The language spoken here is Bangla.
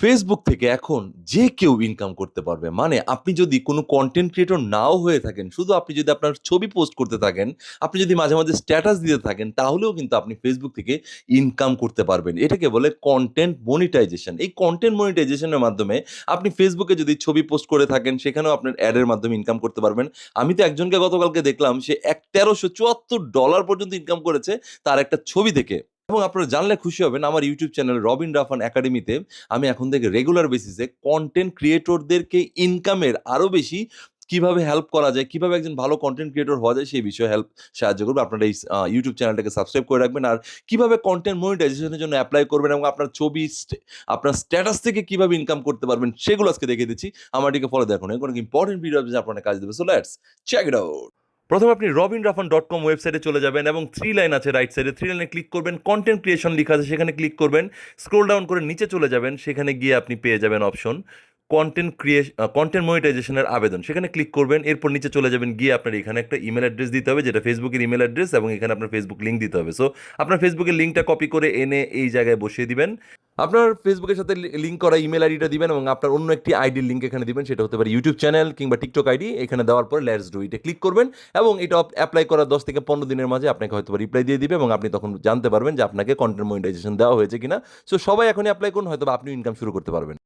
ফেসবুক থেকে এখন যে কেউ ইনকাম করতে পারবে মানে আপনি যদি কোনো কন্টেন্ট ক্রিয়েটর নাও হয়ে থাকেন, শুধু আপনি যদি আপনার ছবি পোস্ট করতে থাকেন, আপনি যদি মাঝে মাঝে স্ট্যাটাস দিতে থাকেন, তাহলেও কিন্তু আপনি ফেসবুক থেকে ইনকাম করতে পারবেন। এটাকে বলে কন্টেন্ট মনিটাইজেশন এই কন্টেন্ট মনিটাইজেশনের মাধ্যমে আপনি ফেসবুকে যদি ছবি পোস্ট করে থাকেন, সেখানেও আপনার অ্যাডের মাধ্যমে ইনকাম করতে পারবেন। আমি তো একজনকে গতকালকে দেখলাম, সে এক তেরোশো চুয়াত্তর ডলার পর্যন্ত ইনকাম করেছে তার একটা ছবি থেকে। এবং আপনারা জানলে খুশি হবেন, আমার ইউটিউব চ্যানেল রবিন রাফান একাডেমিতে আমি এখন থেকে রেগুলার বেসিসে কন্টেন্ট ক্রিয়েটরদেরকে ইনকামের আরও বেশি কীভাবে হেল্প করা যায়, কীভাবে একজন ভালো কন্টেন্ট ক্রিয়েটর হওয়া যায় সেই বিষয়ে হেল্প সাহায্য করবে। আপনারা এই ইউটিউব চ্যানেলটাকে সাবস্ক্রাইব করে রাখবেন আর কীভাবে কন্টেন্ট মনিটাইজেশনের জন্য অ্যাপ্লাই করবেন এবং আপনার ছবি আপনার স্ট্যাটাস থেকে কীভাবে ইনকাম করতে পারবেন সেগুলো আজকে দেখে দিচ্ছি। আমার এটিকে ফলো দেখুন কোনো ইম্পর্টেন্ট ভিডিও আপনার কাজ দেবে so let's check it out প্রথমে আপনি রবিন রাফান ডট কম ওয়েবসাইটে চলে যাবেন এবং থ্রি লাইন আছে রাইট সাইডে থ্রি লাইনে ক্লিক করবেন কন্টেন্ট ক্রিয়েশন লেখা আছে, সেখানে ক্লিক করবেন স্ক্রোল ডাউন করে নিচে চলে যাবেন, সেখানে গিয়ে আপনি পেয়ে যাবেন অপশন কন্টেন্ট ক্রিয়ে কন্টেন্ট মনিটাইজেশনের আবেদন। সেখানে ক্লিক করবেন, এরপর নিচে চলে যাবেন, গিয়ে আপনার এখানে একটা ইমেল অ্যাড্রেস দিতে হবে, যেটা ফেসবুকের ইমেল অ্যাড্রেস এবং এখানে আপনার ফেসবুক লিঙ্ক দিতে হবে। সো আপনার ফেসবুকের লিঙ্কটা কপি করে এনে এই জায়গায় বসিয়ে দিবেন। আপনার ফেসবুকের সাথে লিঙ্ক করা ইমেল আইডিটা দিবেন এবং আপনার অন্য একটি আইডির লিঙ্ক এখানে দিবেন, সেটা হতে পারে ইউটিউব চ্যানেল কিংবা টিকটক আইডি এখানে দেওয়ার পরে লেটস ডু ইটে ক্লিক করবেন এবং এটা অ্যাপ্লাই করার দশ থেকে পনেরো দিনের মাঝে আপনাকে হয়তো রিপ্লাই দিয়ে দিবে এবং আপনি তখন জানতে পারবেন যে আপনাকে কন্টেন্ট মনিটাইজেশন দেওয়া হয়েছে কিনা। সো সবাই এখনই অ্যাপ্লাই করুন হয়তো আপনি ইনকাম শুরু করতে পারবেন।